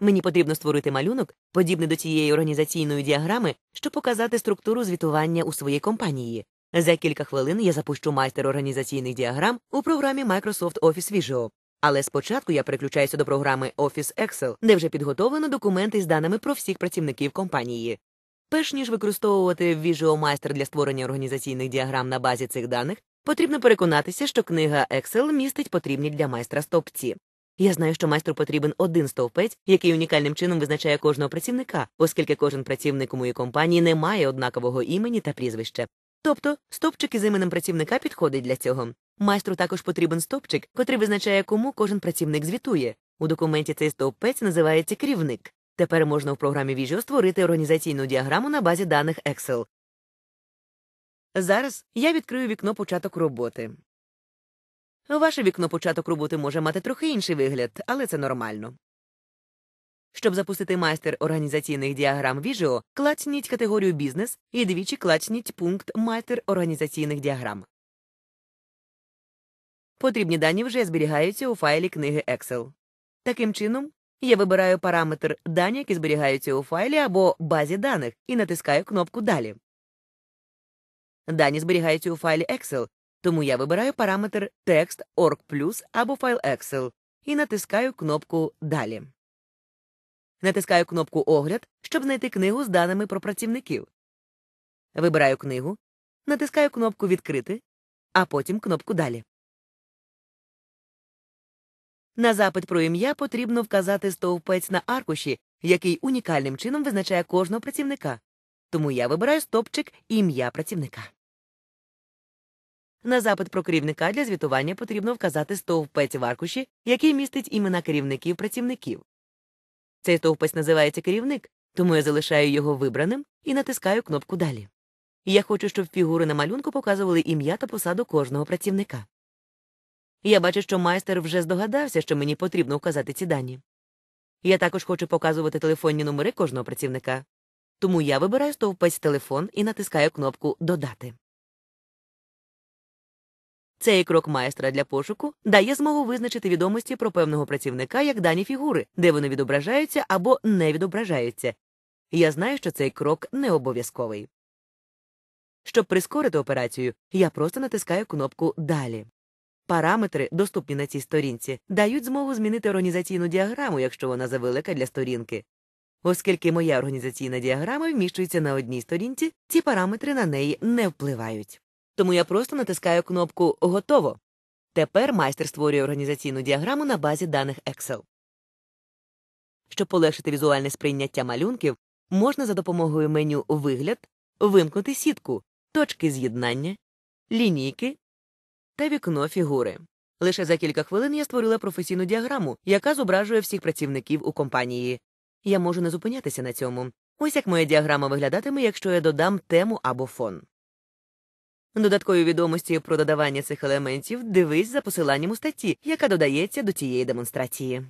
Мені потрібно створити малюнок, подібний до цієї організаційної діаграми, щоб показати структуру звітування у своїй компанії. За кілька хвилин я запущу майстер організаційних діаграм у програмі Microsoft Office Visual. Але спочатку я переключаюся до програми Office Excel, де вже підготовлено документи з даними про всіх працівників компанії. Перш ніж використовувати Visual Master для створення організаційних діаграм на базі цих даних, потрібно переконатися, що книга Excel містить потрібні для майстра стовпці. Я знаю, що майстру потрібен один стовпець, який унікальним чином визначає кожного працівника, оскільки кожен працівник у моїй компанії не має однакового імені та прізвища. Тобто, стовпчик із іменем працівника підходить для цього. Майстру також потрібен стовпчик, котрий визначає, кому кожен працівник звітує. У документі цей стовпець називається керівник. Тепер можна в програмі Visio створити організаційну діаграму на базі даних Excel. Зараз я відкрию вікно початок роботи. Ваше вікно початок роботи може мати трохи інший вигляд, але це нормально. Щоб запустити майстер організаційних діаграм Visio, клацніть категорію Бізнес і двічі клацніть пункт Майстер організаційних діаграм. Потрібні дані вже зберігаються у файлі книги Excel. Таким чином, я вибираю параметр дані, які зберігаються у файлі або базі даних, і натискаю кнопку Далі. Дані зберігаються у файлі Excel, тому я вибираю параметр текст org або файл Excel і натискаю кнопку Далі. Натискаю кнопку Огляд, щоб знайти книгу з даними про працівників. Вибираю книгу, натискаю кнопку Відкрити, а потім кнопку Далі. На запит про ім'я потрібно вказати стовпець на аркуші, який унікальним чином визначає кожного працівника. Тому я вибираю стовпчик ім'я працівника. На запит про керівника для звітування потрібно вказати стовпець в аркуші, який містить імена керівників працівників. Цей стовпець називається керівник, тому я залишаю його вибраним і натискаю кнопку Далі. Я хочу, щоб фігури на малюнку показували ім'я та посаду кожного працівника. Я бачу, що майстер вже здогадався, що мені потрібно вказати ці дані. Я також хочу показувати телефонні номери кожного працівника. Тому я вибираю стовпець телефон і натискаю кнопку Додати. Цей крок майстра для пошуку дає змогу визначити відомості про певного працівника як дані фігури, де вони відображаються або не відображаються. Я знаю, що цей крок не обов'язковий. Щоб прискорити операцію, я просто натискаю кнопку Далі. Параметри, доступні на цій сторінці, дають змогу змінити організаційну діаграму, якщо вона завелика для сторінки. Оскільки моя організаційна діаграма вміщується на одній сторінці, ці параметри на неї не впливають. Тому я просто натискаю кнопку Готово. Тепер майстер створює організаційну діаграму на базі даних Excel. Щоб полегшити візуальне сприйняття малюнків, можна за допомогою меню Вигляд вимкнути сітку, точки з'єднання, лінійки та вікно фігури. Лише за кілька хвилин я створила професійну діаграму, яка зображує всіх працівників у компанії. Я можу не зупинятися на цьому. Ось як моя діаграма виглядатиме, якщо я додам тему або фон. Додаткові відомості про додавання цих елементів дивись за посиланням у статті, яка додається до цієї демонстрації.